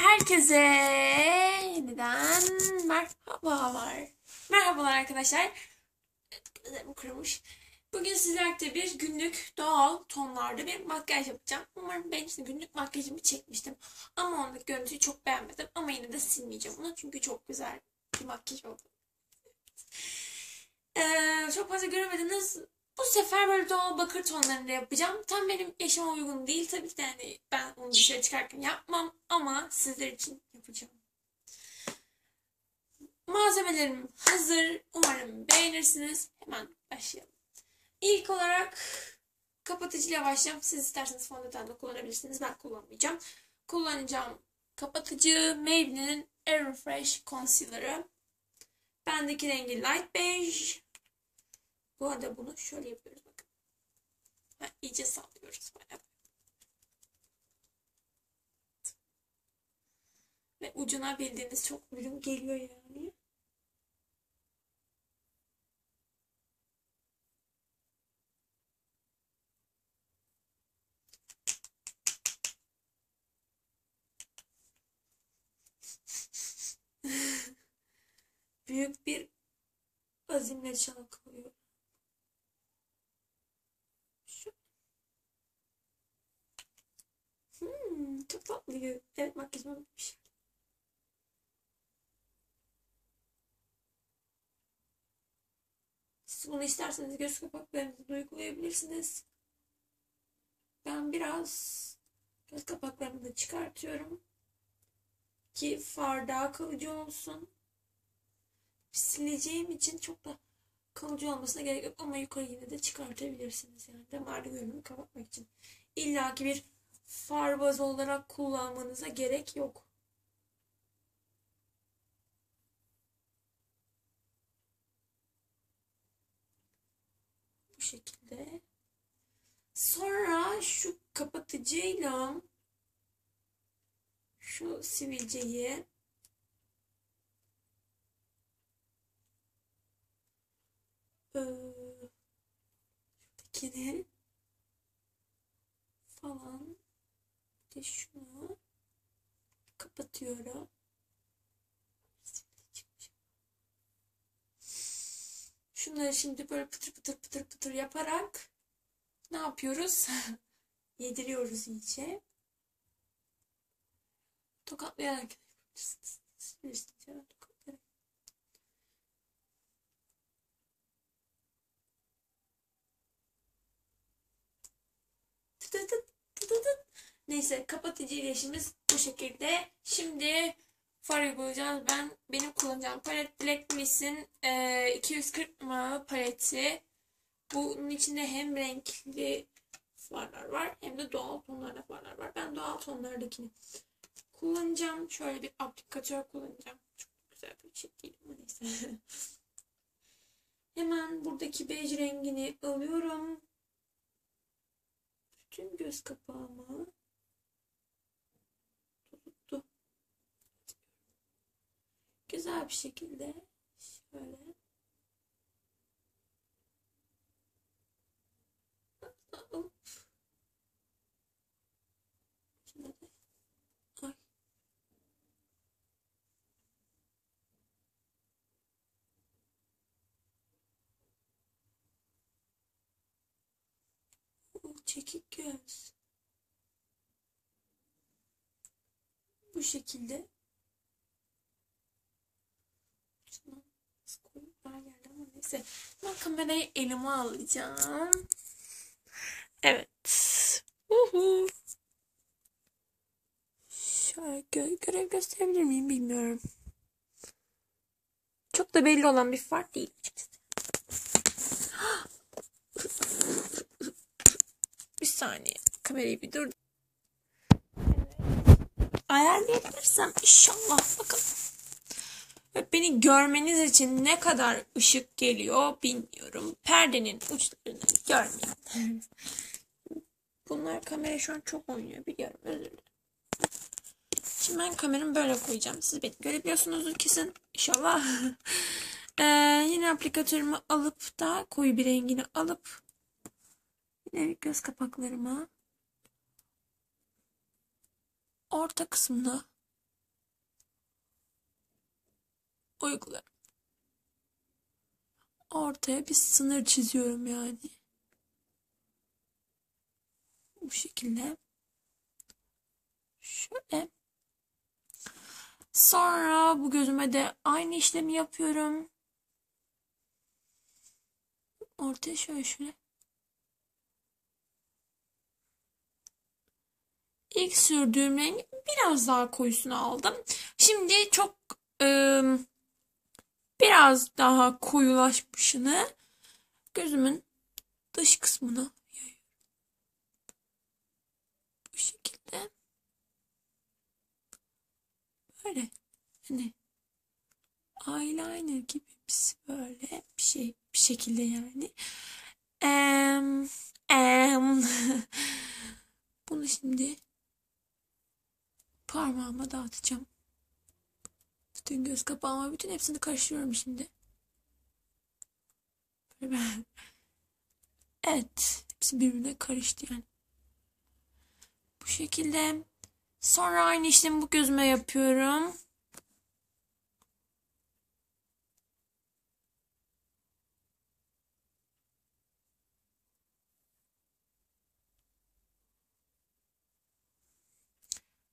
Herkese yeniden merhabalar. Merhabalar arkadaşlar. Gözlerim kurumuş. Bugün sizlerle bir günlük doğal tonlarda bir makyaj yapacağım. Umarım ben işte günlük makyajımı çekmiştim. Ama ondaki görüntüyü çok beğenmedim. Ama yine de silmeyeceğim onu. Çünkü çok güzel bir makyaj oldu. Ee, çok fazla göremediniz. Bu sefer böyle doğal bakır tonlarında yapacağım. Tam benim yaşama uygun değil. Tabii ki de yani ben onu dışarı çıkarken yapmam. Ama sizler için yapacağım. Malzemelerim hazır. Umarım beğenirsiniz. Hemen başlayalım. İlk olarak kapatıcıyla başlayacağım. Siz isterseniz fondöten de kullanabilirsiniz. Ben kullanmayacağım. Kullanacağım kapatıcı Maybelline'in Airfresh Concealer'ı. Bendeki rengi light beige. Bu arada bunu şöyle yapıyoruz bakın. Ha, iyice sallıyoruz bayağı. Ve ucuna bildiğiniz çok ürün geliyor yani. Büyük bir azimle çalkalıyor. Şu. Hmm, çok tatlı. Evet makyajım bitmiş. Siz bunu isterseniz göz kapaklarınızı uygulayabilirsiniz. Ben biraz göz kapaklarımı da çıkartıyorum. Ki far daha kalıcı olsun. Sileceğim için çok da kalıcı olmasına gerek yok ama yukarı yine de çıkartabilirsiniz yani damarlı görünümü kapatmak için. İlla ki bir far bazı olarak kullanmanıza gerek yok. Bu şekilde. Sonra şu kapatıcıyla şu sivilceyi şuradakini falan de şunu kapatıyorum. Şunları şimdi böyle pıtır pıtır pıtır pıtır yaparak ne yapıyoruz? Yediriyoruz iyice. Tokatlayarak yapabilirsiniz. Neyse kapatıcı işimiz bu şekilde. Şimdi far uygulayacağız. Ben benim kullanacağım palet Black Miss'in e, 240 numaralı paleti. Bunun içinde hem renkli farlar var hem de doğal tonlarda farlar var. Ben doğal tonlardakini kullanacağım. Şöyle bir aplikatör kullanacağım. Çok güzel bir şey değil ama neyse. Hemen buradaki bej rengini alıyorum bütün göz kapağımı Güzel bir şekilde şöyle çekik göz. Bu şekilde. Daha geldi ama neyse. Ben kamerayı elime alacağım. Evet. Uhu. Şöyle gö görev gösterebilir miyim bilmiyorum. Çok da belli olan bir fark değil. Bir saniye. Kamerayı bir dur. Ayarlayabilirsem inşallah bakalım. Beni görmeniz için ne kadar ışık geliyor bilmiyorum. Perdenin uçlarını görmeyin. Bunlar kamera şu an çok oynuyor biliyorum özür dilerim. Şimdi ben kameramı böyle koyacağım. Siz beni görebiliyorsunuzdur kesin. İnşallah. ee, yine aplikatörümü alıp da koyu bir rengini alıp Yine göz kapaklarıma orta kısmına uygularım. Ortaya bir sınır çiziyorum yani. Bu şekilde. Şöyle. Sonra bu gözüme de aynı işlemi yapıyorum. Ortaya şöyle şöyle. İlk sürdüğüm rengi biraz daha koyusunu aldım. Şimdi çok e, biraz daha koyulaşmışını gözümün dış kısmına. Bu şekilde. Böyle hani eyeliner gibi böyle bir şey bir şekilde yani. Em, em. Bunu şimdi parmağıma dağıtacağım. Bütün göz kapağıma bütün hepsini karıştırıyorum şimdi. Evet. Hepsi birbirine karıştı yani. Bu şekilde. Sonra aynı işlemi bu gözüme yapıyorum.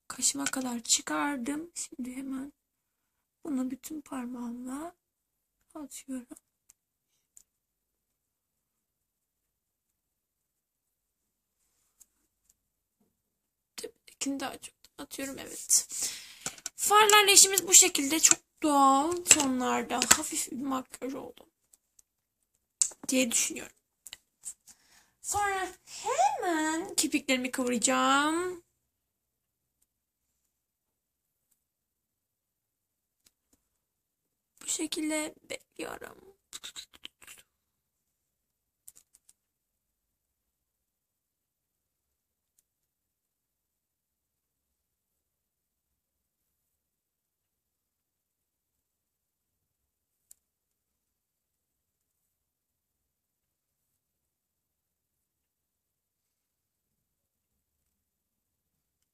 Kaşıma kadar çıkardım. Şimdi hemen bunu bütün parmağımla atıyorum. Tepedekini daha çok atıyorum evet. Farlarla işimiz bu şekilde çok doğal tonlarda hafif bir makyaj oldu. Diye düşünüyorum. Sonra hemen kirpiklerimi kıvıracağım. Şekilde bekliyorum.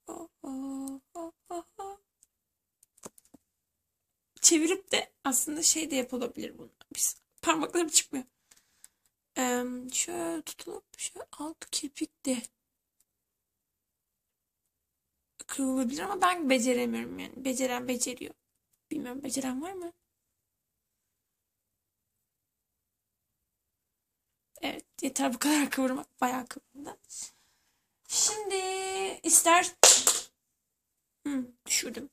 Oh, oh, oh. Çevirip de aslında şey de yapılabilir bunlar. Biz, parmaklarım çıkmıyor. Ee, şöyle tutulup şöyle alt kirpik de kırılabilir ama ben beceremiyorum yani. Beceren beceriyor. Bilmiyorum beceren var mı? Evet yeter bu kadar kıvırmak. Bayağı kıvırdı. Şimdi ister hmm, düşürdüm.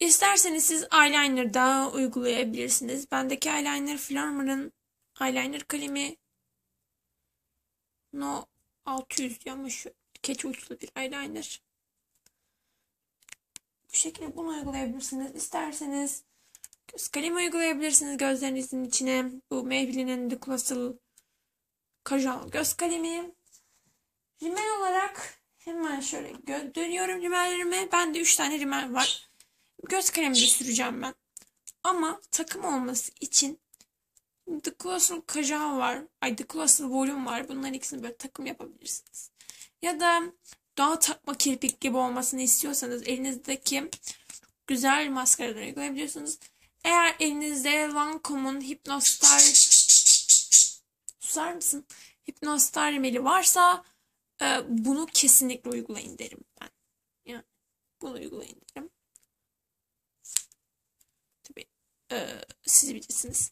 İsterseniz siz eyeliner daha uygulayabilirsiniz. Bendeki eyeliner Flarmer'ın eyeliner kalemi No 600 ama şu keçi uçlu bir eyeliner. Bu şekilde bunu uygulayabilirsiniz. İsterseniz göz kalemi uygulayabilirsiniz gözlerinizin içine. Bu Maybelline'in The Colossal Kajal göz kalemi. Rimel olarak hemen şöyle dönüyorum rimellerime. Bende 3 tane rimel var. Göz kalemi de süreceğim ben. Ama takım olması için The Colossal Kajal var. Ay The Colossal Volume var. Bunların ikisini böyle takım yapabilirsiniz. Ya da daha takma kirpik gibi olmasını istiyorsanız elinizdeki güzel maskaradan uygulayabiliyorsunuz. Eğer elinizde Lancome'un Hypnostar susar mısın? Hypnostar rimeli varsa e, bunu kesinlikle uygulayın derim ben. Yani bunu uygulayın derim. Tabii e, siz bilirsiniz.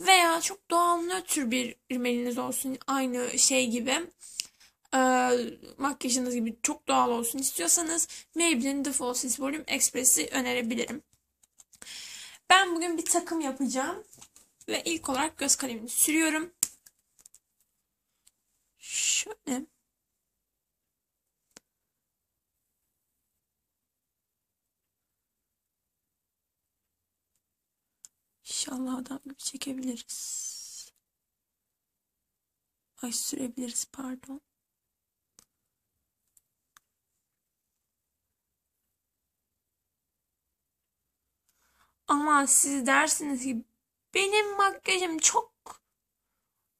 Veya çok doğal nötr bir rimeliniz olsun. Aynı şey gibi. E, makyajınız gibi çok doğal olsun istiyorsanız Maybelline The Falsies Volume Express'i önerebilirim. Ben bugün bir takım yapacağım. Ve ilk olarak göz kalemini sürüyorum. Şöyle. İnşallah adam gibi çekebiliriz. Ay sürebiliriz pardon. Ama siz dersiniz ki benim makyajım çok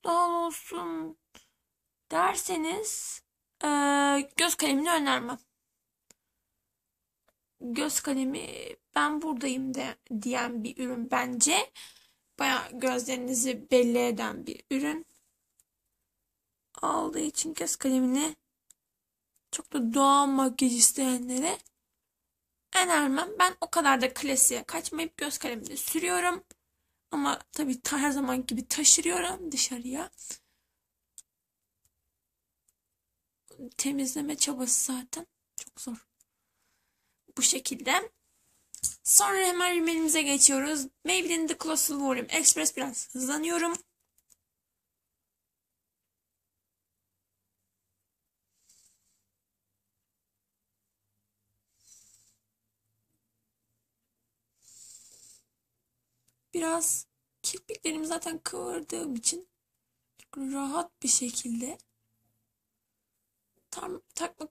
doğal olsun derseniz e, göz kalemini önermem. Göz kalemi ben buradayım de diyen bir ürün bence. Baya gözlerinizi belli eden bir ürün. Aldığı için göz kalemini çok da doğal makyaj isteyenlere önermem. Ben o kadar da klasiğe kaçmayıp göz kalemini sürüyorum. Ama tabii her zaman gibi taşırıyorum dışarıya. Temizleme çabası zaten çok zor. Bu şekilde. Sonra hemen rimelimize geçiyoruz. Maybelline The Colossal Volume Express biraz hızlanıyorum. Biraz kirpiklerimi zaten kıvırdığım için rahat bir şekilde tam takma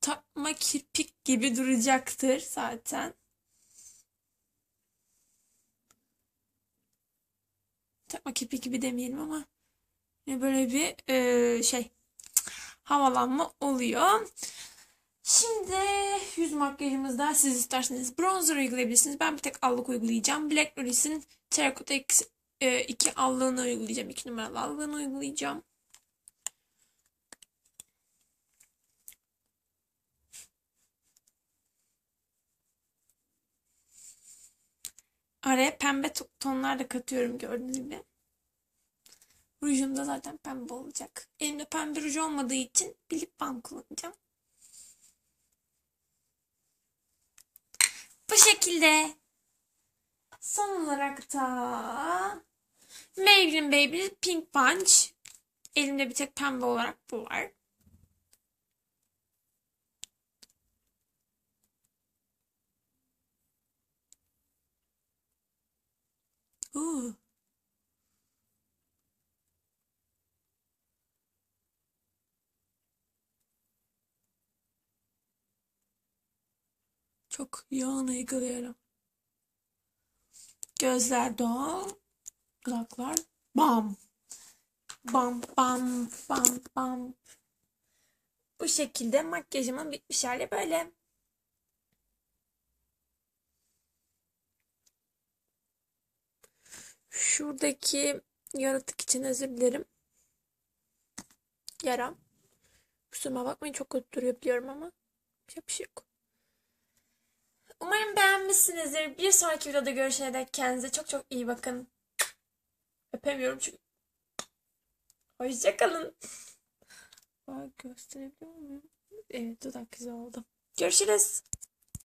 takma kirpik gibi duracaktır zaten. Takma kirpik gibi demeyelim ama böyle bir e, şey havalanma oluyor. Şimdi yüz makyajımızda siz isterseniz bronzer uygulayabilirsiniz. Ben bir tek allık uygulayacağım. Black Loris'in Terracotta 2 e, allığını uygulayacağım. 2 numaralı allığını uygulayacağım. Araya pembe tonlar da katıyorum gördüğünüz gibi. Rujum da zaten pembe olacak. Elimde pembe ruj olmadığı için bir lip kullanacağım. Bu şekilde. Son olarak da Maybelline Baby Pink Punch. Elimde bir tek pembe olarak bu var. Ooh. Çok yoğun uyguluyorum. Gözler doğal. Dudaklar bam. Bam bam bam bam. Bu şekilde makyajımın bitmiş hali böyle. Şuradaki yaratık için özür dilerim. Yaram. Kusuruma bakmayın çok kötü duruyor biliyorum ama. Bir şey yok. Umarım beğenmişsinizdir. Bir sonraki videoda görüşene dek kendinize çok çok iyi bakın. Öpemiyorum çünkü. Hoşçakalın. Bak gösterebiliyor muyum? Evet dudak güzel oldu. Görüşürüz.